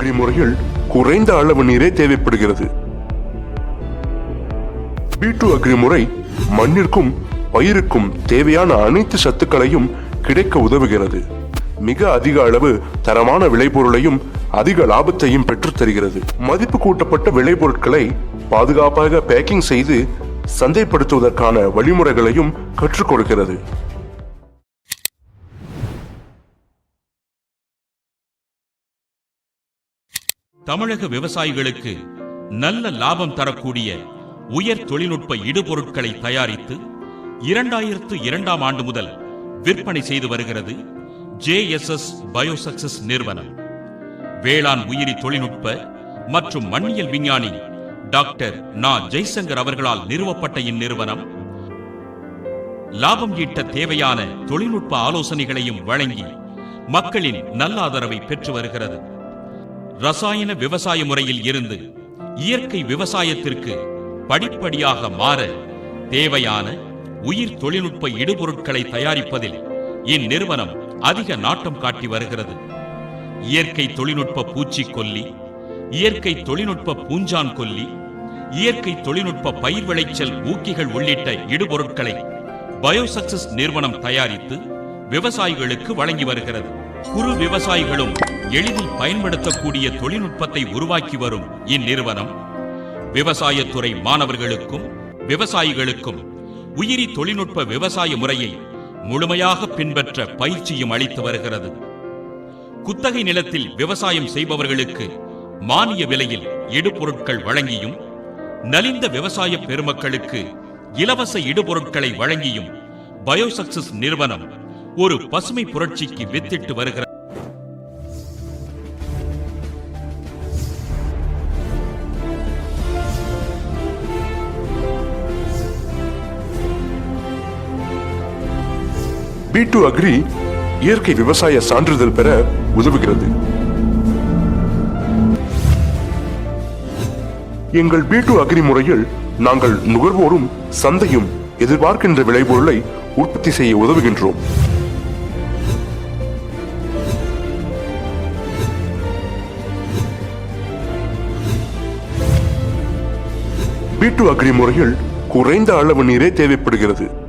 Agri முறையில் குறைந்த அளவு நீரே தேவைப்படுகிறது. பி டூ அக்ரி முறை மண்ணிற்கும் பயிருக்கும் தேவையான அனைத்து சத்துக்களையும் கிடைக்க உதவுகிறது. மிக அதிக அளவு தரமான விளைபொருளையும் அதிக லாபத்தையும் பெற்று தருகிறது. மதிப்பு கூட்டப்பட்ட விளைபொருட்களை பாதுகாப்பாக பேக்கிங் செய்து சந்தைப்படுத்துவதற்கான வழிமுறைகளையும் கற்றுக் கொடுக்கிறது. தமிழக விவசாயிகளுக்கு நல்ல லாபம் தரக்கூடிய உயர் தொழில்நுட்ப இடுபொருட்களை தயாரித்து இரண்டாயிரத்து இரண்டாம் ஆண்டு முதல் விற்பனை செய்து வருகிறது ஜேஎஸ்எஸ் பயோசக்சஸ் நிறுவனம். வேளாண் உயிரி தொழில்நுட்ப மற்றும் மண்ணியல் விஞ்ஞானி டாக்டர் நா. ஜெய்சங்கர் அவர்களால் நிறுவப்பட்ட இந்நிறுவனம் லாபம் ஈட்ட தேவையான தொழில்நுட்ப ஆலோசனைகளையும் வழங்கி மக்களின் நல்லாதரவை பெற்று வருகிறது. ரசாயன விவசாய முறையில் இருந்து இயற்கை விவசாயத்திற்கு படிப்படியாக மாற தேவையான உயிர் தொழில்நுட்ப இடுபொருட்களை தயாரிப்பதில் இந்நிறுவனம் அதிக நாட்டம் காட்டி வருகிறது. இயற்கை தொழில்நுட்ப பூச்சிக்கொல்லி இயற்கை தொழில்நுட்ப பூஞ்சான் கொல்லி இயற்கை தொழில்நுட்ப பயிர் விளைச்சல் ஊக்கிகள் உள்ளிட்ட இடுபொருட்களை பயோசக்சஸ் நிறுவனம் தயாரித்து விவசாயிகளுக்கு வழங்கி வருகிறது. குறு விவசாயிகளும் எளிதில் பயன்படுத்தக்கூடிய தொழில்நுட்பத்தை உருவாக்கி வரும் இந்நிறுவனம். விவசாயத்துறை மாணவர்களுக்கும் விவசாயிகளுக்கும் உயிரி தொழில்நுட்ப விவசாய முறையை முழுமையாக பின்பற்ற பயிற்சியும் அளித்து வருகிறது. குத்தகை நிலத்தில் விவசாயம் செய்பவர்களுக்கு மானிய விலையில் இடுபொருட்கள் வழங்கியும் நலிந்த விவசாய பெருமக்களுக்கு இலவச இடுபொருட்களை வழங்கியும் பயோசக்சஸ் நிறுவனம் ஒரு பசுமை புரட்சிக்கு வித்திட்டு வருகிறது. பி டூ அக்ரி இயற்கை விவசாய சான்றிதழ் பெற உதவுகிறது. எங்கள் பி டூ அக்ரி முறையில் நாங்கள் நுகர்வோரும் சந்தையும் எதிர்பார்க்கின்ற விளைபொருளை உற்பத்தி செய்ய உதவுகின்றோம். பி டூ அக்ரி முறையில் குறைந்த அளவு நீரே தேவைப்படுகிறது.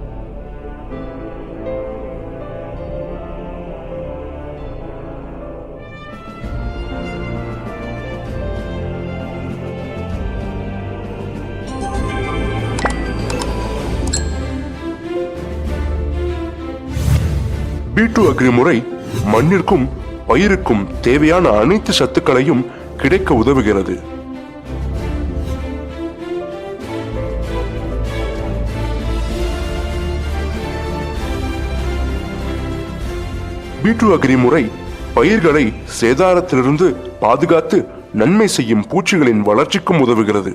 பி டூ அக்ரி முறை மண்ணிற்கும் பயிருக்கும் தேவையான அனைத்து சத்துக்களையும் கிடைக்க உதவுகிறது. பி டூ அக்ரி முறை பயிர்களை சேதாரத்திலிருந்து பாதுகாத்து நன்மை செய்யும் பூச்சிகளின் வளர்ச்சிக்கும் உதவுகிறது.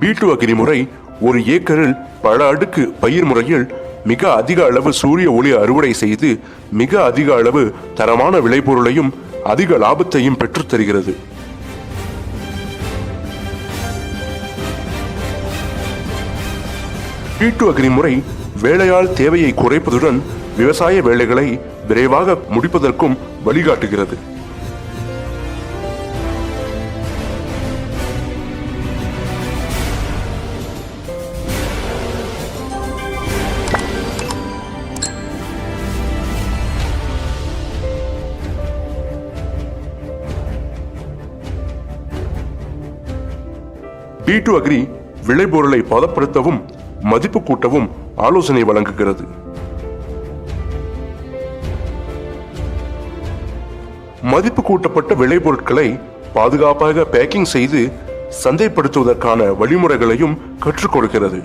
பி டூ அக்ரி முறை ஒரு ஏக்கரில் பல அடுக்கு பயிர் முறையில் மிக அதிக அளவு சூரிய ஒளி அறுவடை செய்து மிக அதிக அளவு தரமான விளைபொருளையும் அதிக லாபத்தையும் பெற்றுத்தருகிறது தருகிறது. அக்னி டூ முறை வேலையாள் தேவையை குறைப்பதுடன் விவசாய வேலைகளை விரைவாக முடிப்பதற்கும் வழிகாட்டுகிறது. டி டு அக்ரி விளைபொருளை பதப்படுத்தவும் மதிப்பு கூட்டவும் ஆலோசனை வழங்குகிறது. மதிப்பு கூட்டப்பட்ட விளைபொருட்களை பாதுகாப்பாக பேக்கிங் செய்து சந்தைப்படுத்துவதற்கான வழிமுறைகளையும் கற்றுக் கொடுக்கிறது.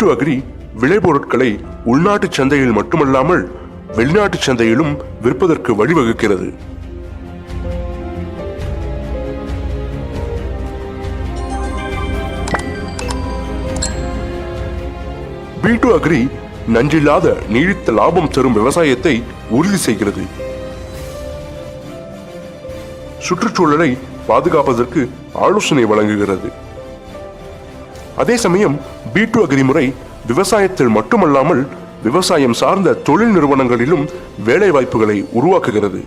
டு அக்ரி விளைபொருட்களை உள்நாட்டு சந்தையில் மட்டுமல்லாமல் வெளிநாட்டு சந்தையிலும் விற்பதற்கு வழிவகுக்கிறது. பி டு அக்ரி நன்றில்லாத நீடித்த லாபம் தரும் விவசாயத்தை உறுதி செய்கிறது. சுற்றுச்சூழலை பாதுகாப்பதற்கு ஆலோசனை வழங்குகிறது. அதே சமயம் பி டு அக்ரி முறை விவசாயத்தில் மட்டுமல்லாமல் விவசாயம் சார்ந்த தொழில் நிறுவனங்களிலும் வேலை வாய்ப்புகளை உருவாக்குகிறது.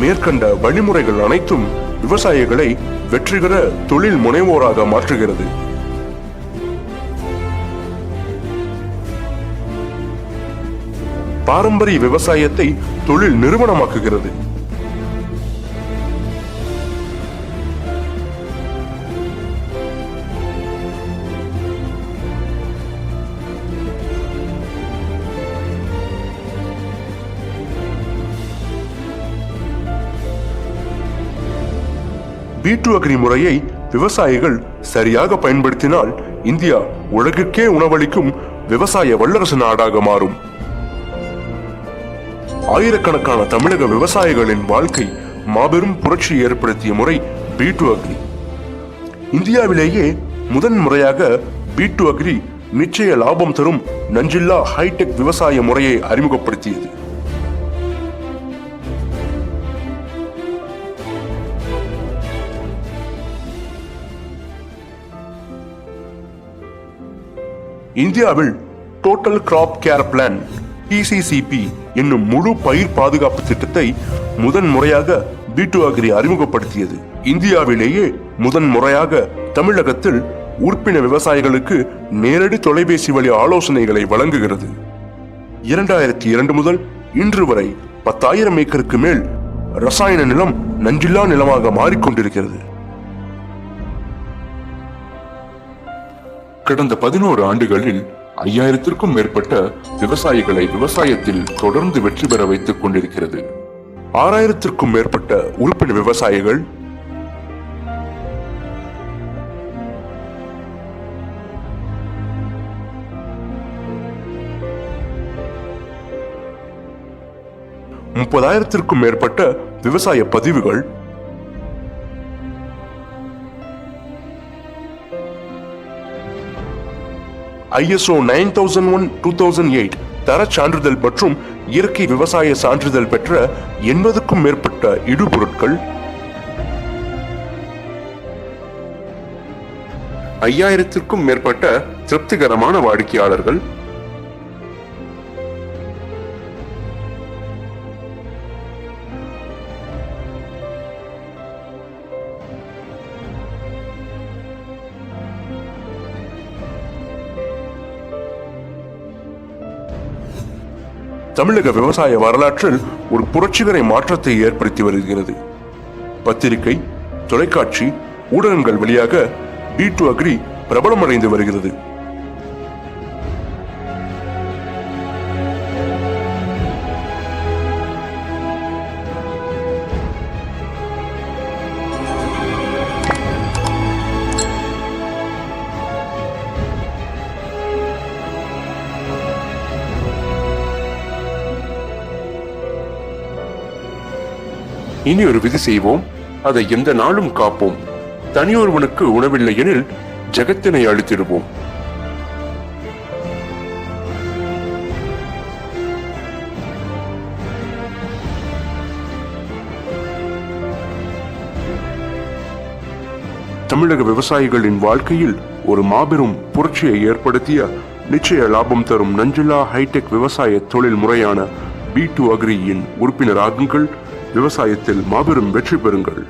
மேற்கண்ட வழிமுறைகள் அனைத்தும் விவசாயிகளை வெற்றிகர தொழில் முனைவோராக மாற்றுகிறது. பாரம்பரிய விவசாயத்தை தொழில் நிறுவனமாக்குகிறது. பீட்டு டு முறையை விவசாயிகள் சரியாக பயன்படுத்தினால் இந்தியா உலகிற்கே உணவளிக்கும் விவசாய வல்லரசு நாடாக மாறும். ஆயிரக்கணக்கான தமிழக விவசாயிகளின் வாழ்க்கை மாபெரும் புரட்சி ஏற்படுத்திய முறை பி டு அக்ரி இந்தியாவிலேயே முதன் முறையாக பி டு அக்ரி நிச்சய லாபம் தரும் நஞ்சில்லா ஹைடெக் விவசாய முறையை அறிமுகப்படுத்தியது. இந்தியாவில் total crop care plan TCCP என்னும் முழு பயிர் பாதுகாப்பு திட்டத்தை முதன் முறையாக பீட்டு அக்ரி அறிமுகப்படுத்தியது. இந்தியாவிலேயே முதன் முறையாக தமிழகத்தில் உறுப்பின விவசாயிகளுக்கு நேரடி தொலைபேசி வழி ஆலோசனைகளை வழங்குகிறது. இரண்டாயிரத்தி இரண்டு முதல் இன்று வரை பத்தாயிரம் ஏக்கருக்கு மேல் ரசாயன நிலம் நஞ்சில்லா நிலமாக மாறிக்கொண்டிருக்கிறது. கடந்த பதினோரு ஆண்டுகளில் ஐயாயிரத்திற்கும் மேற்பட்ட விவசாயிகளை விவசாயத்தில் தொடர்ந்து வெற்றி பெற வைத்துக் கொண்டிருக்கிறது. ஆறாயிரத்திற்கும் மேற்பட்ட உறுப்பினர் விவசாயிகள் முப்பதாயிரத்திற்கும் மேற்பட்ட விவசாய பதிவுகள் ISO nine thousand one two thousand eight தர சான்றிதழ் மற்றும் இயற்கை விவசாய சான்றிதழ் பெற்ற எண்பதுக்கும் மேற்பட்ட இடுபொருட்கள். ஐயாயிரத்திற்கும் மேற்பட்ட திருப்திகரமான வாடிக்கையாளர்கள். தமிழக விவசாய வரலாற்றில் ஒரு புரட்சிகர மாற்றத்தை ஏற்படுத்தி வருகிறது. பத்திரிகை தொலைக்காட்சி ஊடகங்கள் வழியாக பி டு அக்ரி பிரபலமடைந்து வருகிறது. இனி ஒரு விதி செய்வோம். அதை எந்த நாளும் காப்போம். தனியொருவனுக்கு உணவில்லை எனில் ஜெகத்தினை அழித்திடுவோம். தமிழக விவசாயிகளின் வாழ்க்கையில் ஒரு மாபெரும் புரட்சியை ஏற்படுத்திய நிச்சய லாபம் தரும் நஞ்சுலா ஹைடெக் விவசாய தொழில் முறையான பி டு அக்ரியின் உறுப்பினராகுங்கள் விவசாயத்தில் மாபெரும் வெற்றி பெறுங்கள்.